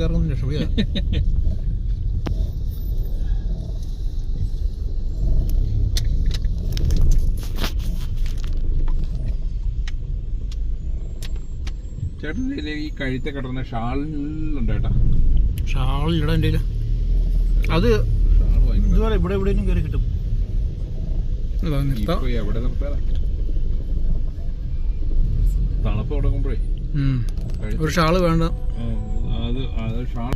വണ്ടിക്കാർക്കൊന്നും രക്ഷപ്പെടുക ചേട്ടന്റെ ഈ കഴുത്തെ കിടന്ന ഷാളുണ്ട് ചേട്ടാ ഇടാൻ എന്റെ. അത് ഷാൾ ഇതുപോലെ ഇവിടെ എവിടെയെങ്കിലും കയറി കിട്ടും. നിർത്താം എവിടെ തണുപ്പ് തുടങ്ങുമ്പോഴേ. ഒരു ഷാൾ വേണ്ട. അത് അത് ഷാൾ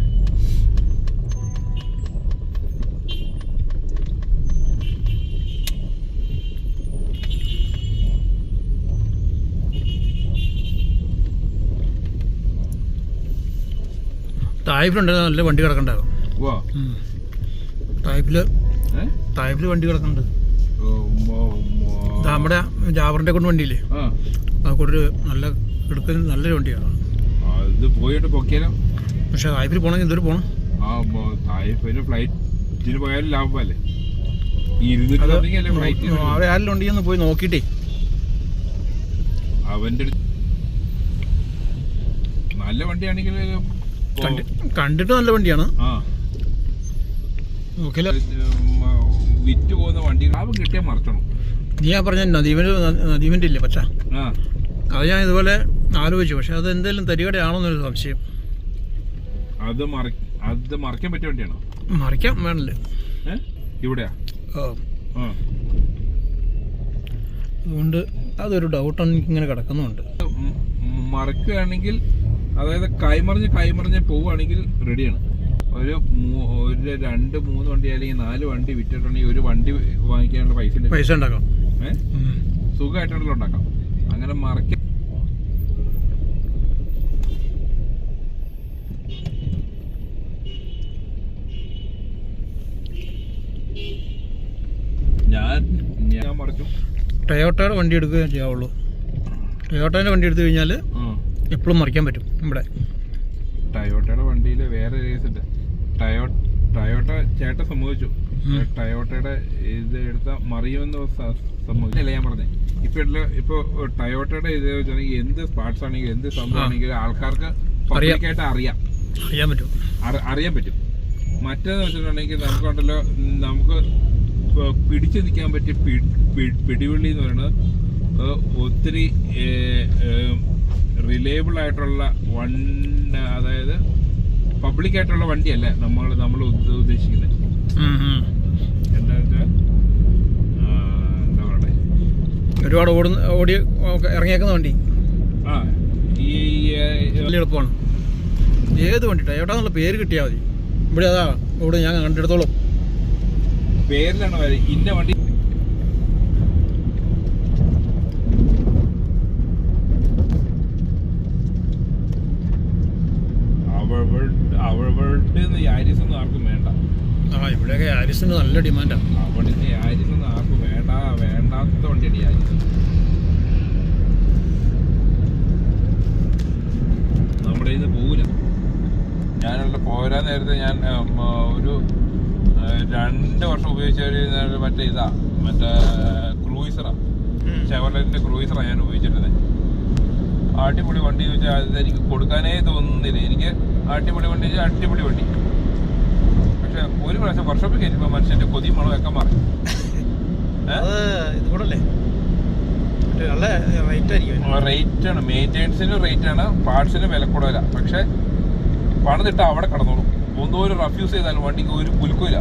തായ്പിലുണ്ടായിരുന്നു നല്ല വണ്ടി കിടക്കണ്ടാകും തായ്പിൽ തായ്പിൽ വണ്ടി കിടക്കുന്നുണ്ട് നമ്മുടെ ജാബറിന്റെ കൊണ്ട് വണ്ടിയില്ലേ? അതൊക്കെ നല്ല എടുക്കുന്ന നല്ലൊരു വണ്ടിയാണ്. ഇത് പോയിട്ട് പൊക്കിയാലോ പക്ഷെ തായ്പിൽ പോകണമെങ്കിൽ എന്തൊരു പോകണം ആ തായ്ഫിന് ഫ്ലൈറ്റിന് പോയാലും ലാഭമല്ലേ? അവിടെ ആരെങ്കിലും ഉണ്ടെങ്കിൽ പോയി നോക്കിട്ടേ അവന്റെ നല്ല വണ്ടിയാണെങ്കിൽ കണ്ടി കണ്ടിട്ട് നല്ല വണ്ടിയാണ്. വിറ്റ് പോകുന്ന വണ്ടി ലാഭം കിട്ടിയാൽ മറക്കണം. നീ ആ പറഞ്ഞ നദീമിന്റെ നദീമിന്റെ ഇല്ലേ പച്ച? അത് ഞാൻ ഇതുപോലെ ആലോചിച്ചു. പക്ഷെ അത് എന്തെങ്കിലും തരികടയാണോന്നൊരു സംശയം. അത് അത് മറിക്കാൻ പറ്റിയ വണ്ടിയാണോ? മറിക്കാൻ വേണല്ലേ. ഇവിടെയാ? അതുകൊണ്ട് അതൊരു ഡൗട്ട് എനിക്കിങ്ങനെ കിടക്കുന്നുണ്ട്. മറക്കുകയാണെങ്കിൽ അതായത് കൈമറിഞ്ഞ് കൈമറിഞ്ഞ് പോവുകയാണെങ്കിൽ റെഡിയാണ് ഒരു ഒരു രണ്ട് മൂന്ന് വണ്ടി അല്ലെങ്കിൽ നാല് വണ്ടി വിറ്റിട്ടുണ്ടെങ്കിൽ ഒരു വണ്ടി വാങ്ങിക്കാനുള്ള പൈസ പൈസ ഉണ്ടാക്കാം. ഏഹ് ഉം. ഉണ്ടാക്കാം അങ്ങനെ മറക്ക ടൊയോട്ടയുടെ വണ്ടി എടുക്കുകയും ചെയ്യാവുള്ളൂ. ടൊയോട്ടേന്റെ വണ്ടി എടുത്തു കഴിഞ്ഞാൽ എപ്പോഴും മറിക്കാൻ പറ്റും ഇവിടെ ടയോട്ടയുടെ വണ്ടിയിൽ വേറെ റേസ് ഉണ്ട്. ടയോ ടയോട്ട ചേട്ടൻ സമ്മതിച്ചു. ടയോട്ടയുടെ ഇത് എടുത്ത മറിയുമെന്ന് സമ്മതിച്ചില്ല ഞാൻ പറഞ്ഞേ. ഇപ്പൊ ഇപ്പൊ ടയോട്ടയുടെ ഇത് വെച്ചാണെങ്കിൽ എന്ത് പാർട്സ് ആണെങ്കിലും എന്ത് സംഭവം ആണെങ്കിലും ആൾക്കാർക്ക്. പബ്ലിക്കായിട്ട് അറിയാം. അറിയാൻ പറ്റും. അറിയാൻ പറ്റും. മറ്റേന്ന് വെച്ചിട്ടുണ്ടെങ്കിൽ നമുക്കുണ്ടല്ലോ നമുക്ക് പിടിച്ചു നിൽക്കാൻ പറ്റിയ പിടിവള്ളി എന്ന് പറയുന്നത് ഒത്തിരി റിലയബിൾ ആയിട്ടുള്ള വൺ അതായത് പബ്ലിക് ആയിട്ടുള്ള വണ്ടിയല്ല നമ്മൾ നമ്മൾ ഉദ്ദേശിക്കുന്നത്. എന്താ വെച്ചാൽ എന്താ ഒരുപാട് ഓടുന്ന ഓടി ഇറങ്ങിയേക്കുന്ന വണ്ടി. ആ ഈ എളുപ്പമാണ്. ഏത് വണ്ടിട്ടാ? എവിടെ നല്ല പേര് കിട്ടിയാൽ മതി. ഇവിടെ അതാ ഇവിടെ ഞാൻ കണ്ടെടുത്തോളും. പേരിലാണ് വരെ. ഇന്ന വണ്ടി അവളുടെ യാരിസ് ഒന്നും ആർക്കും വേണ്ട. ആ ഇവിടെയൊക്കെ ആരിസിന് നല്ല ഡിമാൻഡാണ് അവളിന്റെ യാരിസ് ഒന്നും ആർക്കും വേണ്ട വേണ്ടാത്ത വണ്ടിയാണ് യാരിസ് നമ്മുടെ ഇത് പോവില്ല. ഞാനുള്ള പോരാ നേരത്തെ ഞാൻ രണ്ട് വർഷം ഉപയോഗിച്ച ഒരു മറ്റേ ഇതാ മറ്റേ ക്രൂയിസറാ. ഷെവർലൈറ്റിന്റെ ക്രൂയിസറാണ് ഞാൻ ഉപയോഗിച്ചിരുന്നത്. അടിപൊളി വണ്ടി ചോദിച്ചാൽ എനിക്ക് കൊടുക്കാനേ തോന്നുന്നില്ല. എനിക്ക് അടിപൊളി വണ്ടി ചോദിച്ചാൽ അടിപൊളി വണ്ടി. പക്ഷെ ഒരു പ്രാവശ്യം വർഷോപ്പിൽ കയറ്റുമ്പോൾ മനുഷ്യന്റെ കൊതി മണമൊക്കെ മാറി. ഇത് കൂടല്ലേ നല്ല റേറ്റ് ആയിരിക്കും റേറ്റ് ആണ് മെയിന്റെനൻസിന് റേറ്റ് ആണ് പാർട്സിന് വില കൂടുതല. പക്ഷെ പണിതിട്ട് അവിടെ കടന്നോളും. ഒന്നും ഒരു റഫ്യൂസ് ചെയ്താലും വണ്ടിക്ക് ഒരു കുലുക്കില്ല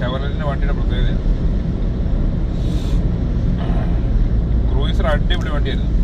ഷെവർലറ്റിന്റെ വണ്ടിയുടെ പ്രത്യേകത ക്രൂയിസർ അടിപൊളി വണ്ടിയായിരുന്നു.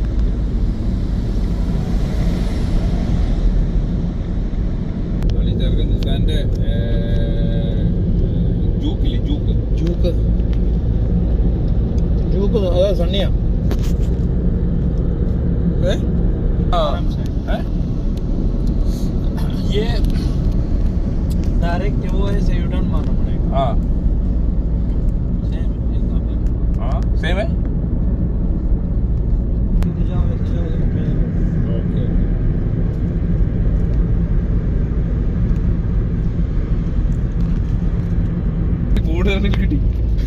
കിട്ടി.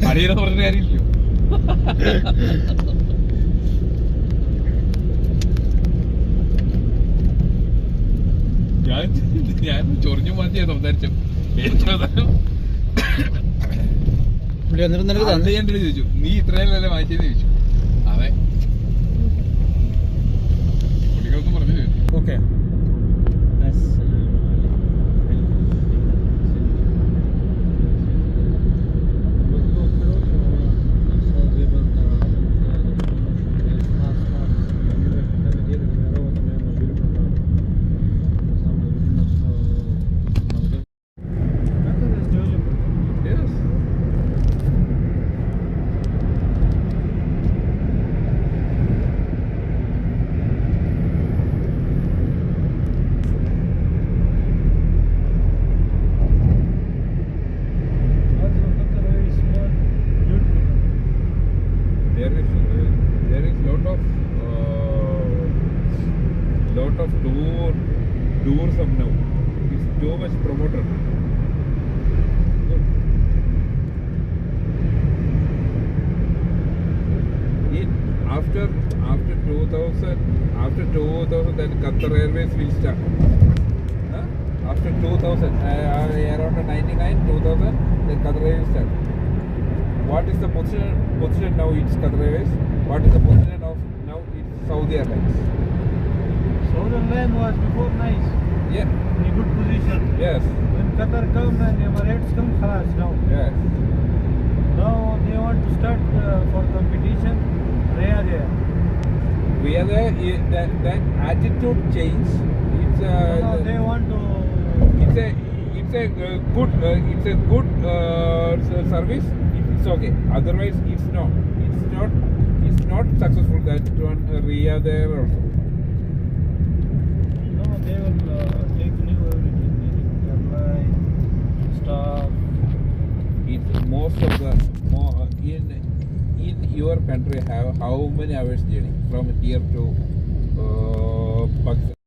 അടിയെന്ന് പറഞ്ഞ കാര്യമില്ലല്ലോ. ഞാൻ ഞാൻ ചൊറിഞ്ഞു മാറ്റിയാ സംസാരിച്ചു ഏറ്റവും ചോദിച്ചു നീ ഇത്രയല്ലേ മാറ്റിയെന്ന് ചോദിച്ചു. There is uh, there is lot of uh, lot of tour tourism now. It's too much promoted. After after 2000 after 2000 then Qatar Airways will start. Huh? After 2000 uh, around 99 2000 then Qatar Airways start. What is the position position now? It's Qatar Airways. What is the position of now? It's Saudi Airlines. Saudi Line was before nice, Yeah. in a good position. Yes. When Qatar come and Emirates come, khalas now. Yes. Now they want to start uh, for competition. Riyadh Air. We are there. That that attitude change. It's No, no, they uh, want to. it's a it's a uh, good uh, it's a good uh, service. It's okay. Otherwise, it's not. It's not. It's not successful. That one uh, Riyadh there also. No, they will uh, take new everything. Airline, staff. It's most of the more uh, in in your country have how many hours journey from here to uh, Pakistan?